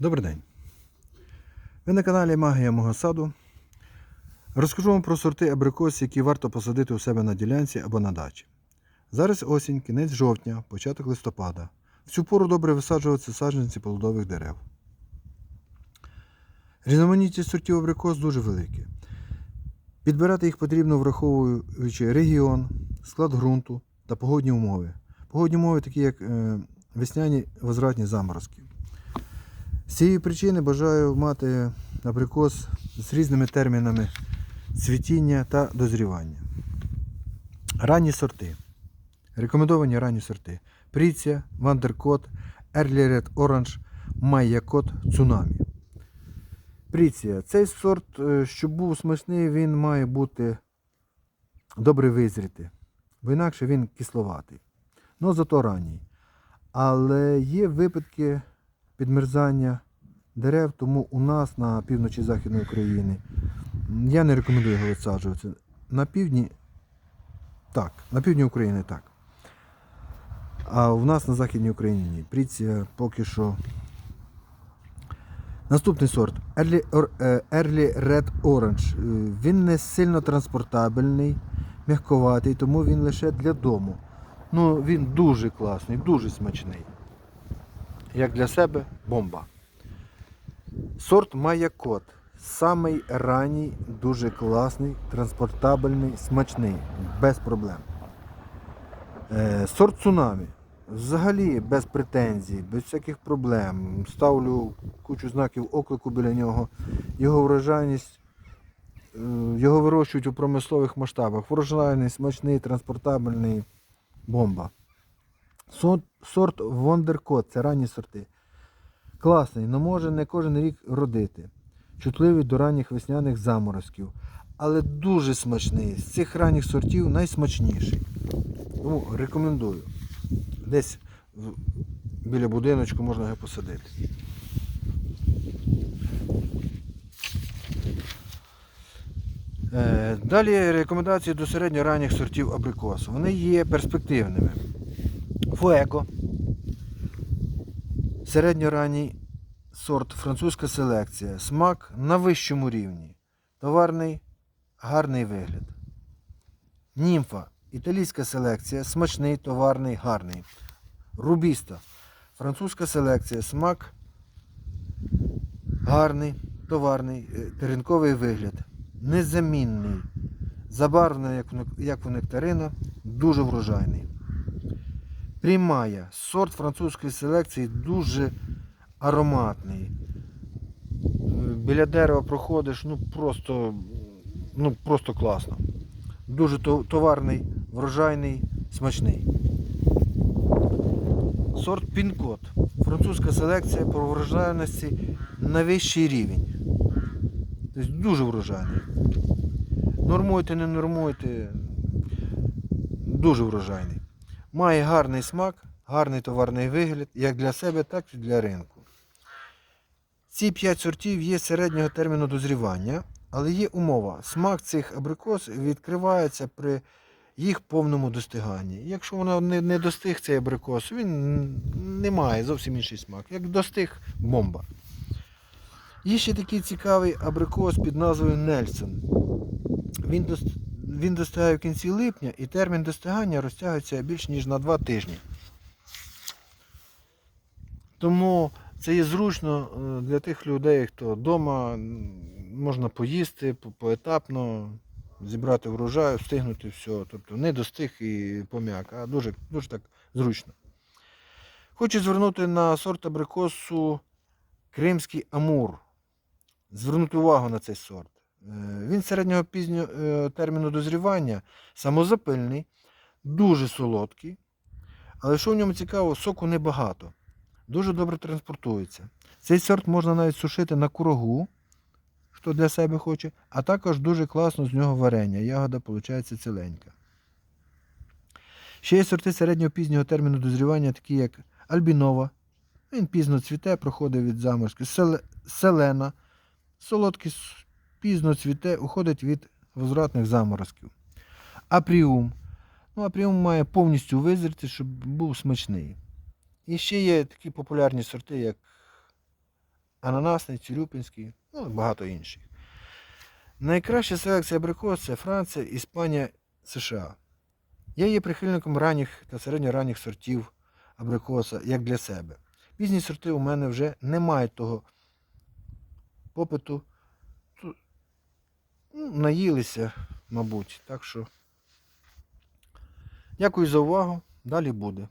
Добрий день. Ви на каналі Магія мого саду. Розкажу вам про сорти абрикос, які варто посадити у себе на ділянці або на дачі. Зараз осінь, кінець жовтня, початок листопада. В цю пору добре висаджуватися саджанці плодових дерев. Різноманітність сортів абрикос дуже великі. Підбирати їх потрібно враховуючи регіон, склад ґрунту та погодні умови. Погодні умови такі, як е, весняні возвратні заморозки. З цієї причини бажаю мати абрикос з різними термінами цвітіння та дозрівання. Ранні сорти. Рекомендовані ранні сорти. Пріція, Вандеркот, Early Red Orange, Майякот, Цунамі. Пріція. Цей сорт, е, щоб був смачний, він має бути добре визріти. Бо інакше він кисловатий. Ну, зато ранній. Але є випадки підмерзання дерев, тому у нас на півночі Західної України я не рекомендую його висаджувати. На півдні так, на півдні України так. А в нас на Західній Україні ні. Пріція поки що. Наступний сорт Early, е, Early Red Orange. Е, Він не сильно транспортабельний, м'яковатий, тому він лише для дому. Ну, він дуже класний, дуже смачний. Як для себе бомба. Сорт Маякот. Самий ранній, дуже класний, транспортабельний, смачний, без проблем. Е, сорт Цунамі. Взагалі без претензій, без всяких проблем. Ставлю кучу знаків оклику біля нього. Його врожайність, е, його вирощують у промислових масштабах. Врожайний, смачний, транспортабельний, бомба. Сорт, сорт Вондеркот це ранні сорти. Класний, але може не кожен рік родити. Чутливий до ранніх весняних заморозків. Але дуже смачний. З цих ранніх сортів найсмачніший. Тому рекомендую. Десь біля будиночку можна його посадити. Е, Далі рекомендації до середньоранніх сортів абрикосу. Вони є перспективними. Фуеко. Середньоранній сорт французька селекція. Смак на вищому рівні. Товарний, гарний вигляд. Німфа. Італійська селекція. Смачний, товарний, гарний. Рубіста. Французька селекція. Смак гарний, товарний, теренковий вигляд. Незамінний. Забарвлений, як у нектарина, дуже врожайний. Прімая. Сорт французької селекції дуже ароматний. Біля дерева проходиш, ну просто, ну просто класно. Дуже товарний, врожайний, смачний. Сорт Пінкот. Французька селекція по врожайності на вищий рівень. Тобто дуже врожайний. Нормуйте, не нормуйте. Дуже врожайний. Має гарний смак, гарний товарний вигляд, як для себе, так і для ринку. Ці 5 сортів є середнього терміну дозрівання, але є умова. Смак цих абрикос відкривається при їх повному достиганні. Якщо воно не, достиг цей абрикос, він не має зовсім інший смак. Як достиг бомба. Є ще такий цікавий абрикос під назвою Нельсон. Він, він достигає в кінці липня і термін достигання розтягується більш ніж на 2 тижні. Тому це є зручно е, для тих людей, хто вдома можна поїсти поетапно, зібрати врожай, встигнути все. Тобто не достиг і пом'як, а дуже, дуже так зручно. Хочу звернути на сорт абрикосу Кримський Амур. Звернути увагу на цей сорт. Е, Він середнього пізнього е, терміну дозрівання, самозапильний, дуже солодкий. Але що в ньому цікаво, соку небагато. Дуже добре транспортується. Цей сорт можна навіть сушити на курагу, хто для себе хоче, а також дуже класно з нього варення. Ягода виходить ціленька. Ще є сорти середнього пізнього терміну дозрівання, такі як Альбінова. Він пізно цвіте, проходить від заморозки. Селе- Селена. Солодкий пізно цвіте, уходить від возвратних заморозків. Апріум. Ну, апріум має повністю визріти, щоб був смачний. І ще є такі популярні сорти, як ананасний, цюрюпинський, ну і багато інших. Найкраща селекція абрикос це Франція, Іспанія, США. Я є прихильником ранніх та середньоранніх сортів абрикоса, як для себе. Пізні сорти у мене вже не мають того попиту. Наїлися, мабуть. Так що. Дякую за увагу. Далі буде.